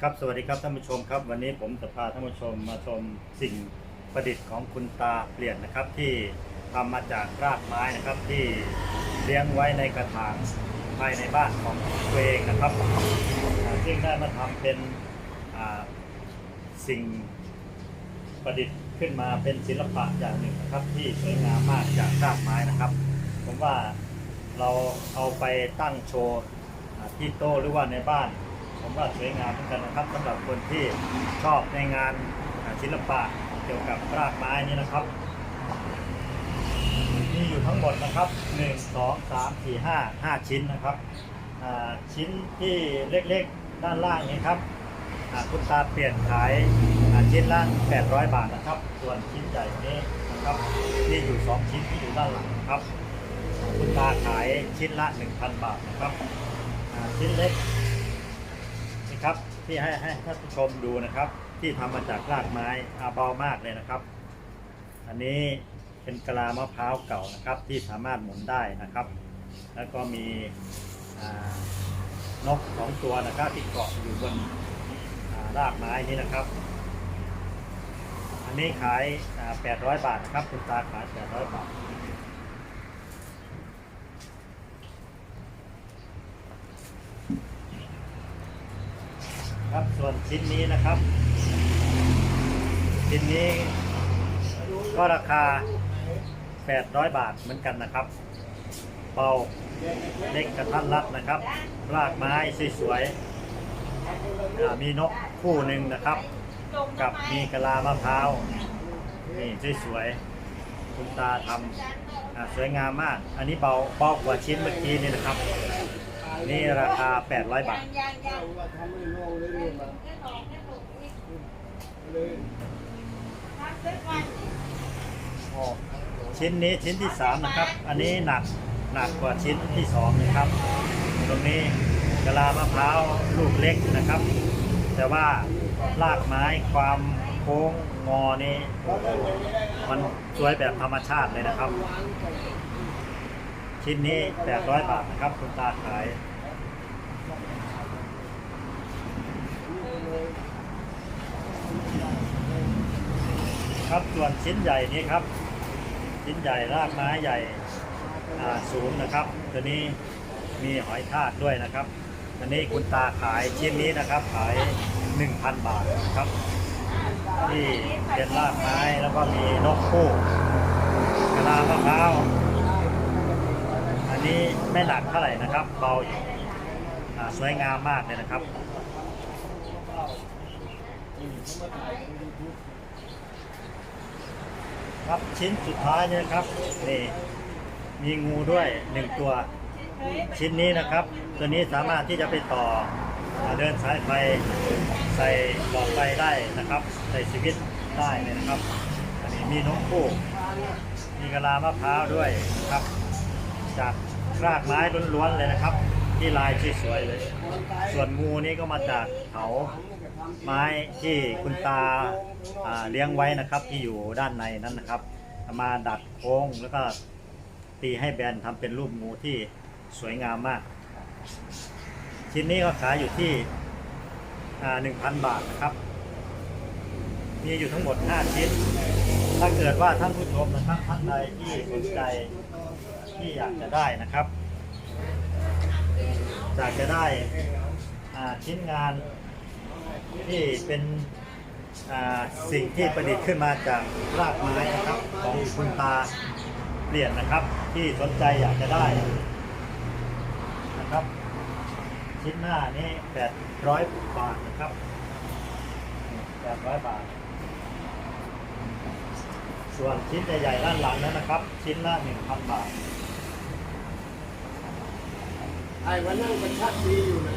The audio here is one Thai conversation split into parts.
ครับสวัสดีครับท่านผู้ชมครับ วันนี้ผมจะพาท่านผู้ชมมาชมสิ่งประดิษฐ์ของคุณตาเปลี่ยนนะครับ ที่ทำมาจากรากไม้นะครับที่เลี้ยงไว้ในกระถางภายในบ้านของตัวเองนะครับซึ่งได้มาทำเป็นสิ่งประดิษฐ์ขึ้นมาเป็นศิลปะอย่างหนึ่งนะครับ ที่สวยงามมากจากรากไม้นะครับ ผมว่าเราเอาไปตั้งโชว์ ที่โต๊ะหรือว่าในบ้าน ผมว่าสวยงามเหมือนกันนะครับสำหรับคนที่ชอบในงานศิลปะเกี่ยวกับรากไม้นี่นะครับ มีอยู่ทั้งหมดนะครับ1 2 3 4 5 5 ชิ้นนะครับชิ้นที่เล็กๆด้านล่างนี้ครับคุณตาเปลี่ยนขายชิ้นละ800 บาทนะครับ ส่วนชิ้นใหญ่นี้นะครับนี่อยู่ 2 ชิ้นที่อยู่ด้านหลังครับ คุณตาขายชิ้นละ 1,000 บาทนะครับ ชิ้นเล็กนี่ครับที่ให้ให้ท่านผู้ชมดูนะครับ ที่ทำมาจากรากไม้อาเบามากเลยนะครับ อันนี้เป็นกะลามะพร้าวเก่านะครับ ที่สามารถหมุนได้นะครับ แล้วก็มีนกสองตัวนะครับที่เกาะอยู่บนอ่ารากไม้นี้นะครับ อันนี้ขาย 800 บาทนะครับ คุณตาขาย 800 บาท ครับ ส่วนชิ้นนี้นะครับ ชิ้นนี้ก็ราคา 800 บาทเหมือนกันนะครับ เบาเล็กกระทัดรัดนะครับ รากไม้สวยๆมีนกคู่หนึ่งนะครับ กับมีกะลามะพร้าวนี่สวยๆคุณตาทำสวยงามมาก อันนี้เบาเบากว่าชิ้นเมื่อกี้นี่นะครับ นี่ราคา 800 บาท ยังยังว่าเลยออกชิ้นนี้ชิ้นที่สามนะครับ อันนี้หนักหนักกว่าชิ้นที่สองนะครับ ตรงนี้กะลามะพร้าวลูกเล็กนะครับ แต่ว่ารากไม้ความโค้งงอนี่มันสวยแบบธรรมชาติเลยนะครับ ชิ้นนี้ 800 บาทนะครับ คุณตาขาย ครับส่วนชิ้นใหญ่นี้ครับ ชิ้นใหญ่รากไม้ใหญ่อ่าสูงนะครับ ตัวนี้มีหอยทากด้วยนะครับอันนี้คุณตาขายชิ้นนี้นะครับ ขาย 1,000 บาทนะครับที่เป็นรากไม้แล้วก็มีนกคู่กระลามะพร้าวอันนี้ไม่หนักเท่าไหร่นะครับเบาอยู่อ่าสวยงามมากเลยนะครับ ครับชิ้นสุดท้ายเนี่ยครับนี่มีงูด้วยหนึ่งตัว ชิ้นนี้นะครับ ตัวนี้สามารถที่จะไปต่อเดินสายไฟใส่หลอดไฟได้นะครับ ใส่สวิตช์ได้เลยนะครับอันนี้มีนกคู่มีกะลามะพร้าวด้วยนะครับ จากรากไม้ล้วนๆเลยนะครับ ที่ลายสวยๆเลย ส่วนงูนี่ก็มาจากเขา ไม้ที่คุณตาเลี้ยงไว้นะครับที่อยู่ด้านในนั้นนะครับ มาดัดโค้งแล้วก็ตีให้แบนทำเป็นรูปงูที่สวยงามมาก ชิ้นนี้ก็ขายอยู่ที่หนึ่งพันบาทนะครับ มีอยู่ทั้งหมด 5 ชิ้น ถ้าเกิดว่าท่านผู้ชมนะครับท่านใดที่สนใจที่อยากจะได้นะครับอยากจะได้ชิ้นงาน ที่เป็นสิ่งที่ประดิษฐ์ขึ้นมาจากรากไม้นะครับของคุณตาเปลี่ยนนะครับ ที่สนใจอยากจะได้นะครับ ชิ้นหน้านี่800 บาทนะครับ 800 บาท ส่วนชิ้นใหญ่ๆด้านหลังนั้นนะครับ ชิ้นละ 1,000 บาทไอ้วันนั่งเป็นชักดีอยู่นะ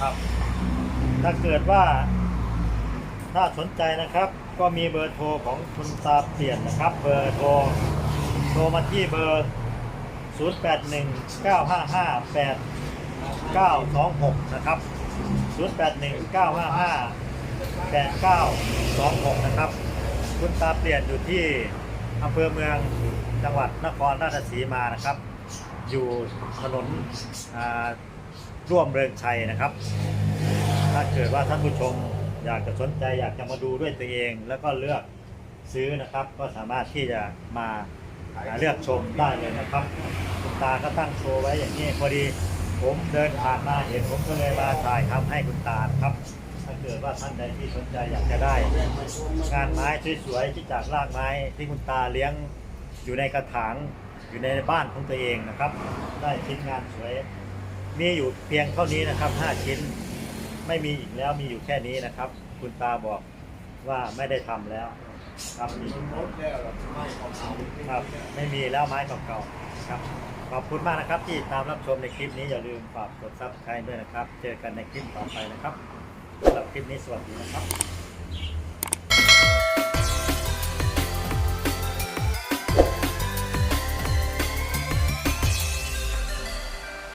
ครับ ถ้าเกิดว่า ถ้าสนใจนะครับ ก็มีเบอร์โทรของคุณตาเปลี่ยนนะครับ เบอร์โทรโทรมาที่เบอร์ 081 955 8926 นะครับ 081 955 8926 นะครับ คุณตาเปลี่ยนอยู่ที่อำเภอเมืองจังหวัดนครราชสีมานะครับ อยู่ถนนอ่า ร่วมเริงชัยนะครับ ถ้าเกิดว่าท่านผู้ชมอยากจะสนใจอยากจะมาดูด้วยตัวเอง แล้วก็เลือกซื้อนะครับ ก็สามารถที่จะมาเลือกชมได้เลยนะครับคุณตาก็ตั้งโชว์ไว้อย่างนี้พอดีผมเดินผ่านมาเห็นผมก็เลยมาถ่ายทำให้คุณตาครับ ถ้าเกิดว่าท่านใดที่สนใจอยากจะได้ งานไม้สวยๆที่จากรากไม้ที่คุณตาเลี้ยงอยู่ในกระถางอยู่ในบ้านของตัวเองนะครับ ได้ชิ้นงานสวย มีอยู่เพียงเท่านี้นะครับ 5 ชิ้น ไม่มีอีกแล้วมีอยู่แค่นี้นะครับ คุณตาบอกว่าไม่ได้ทำแล้ว ครับมีมดแล้วไม่เอาเอาครับไม่มีแล้วไม้เก่าๆครับ ขอบคุณมากนะครับที่ตามรับชมในคลิปนี้อย่าลืมฝากกดซับสไครต์ด้วยนะครับ เจอกันในคลิปต่อไปนะครับสำหรับคลิปนี้สวัสดีนะครับ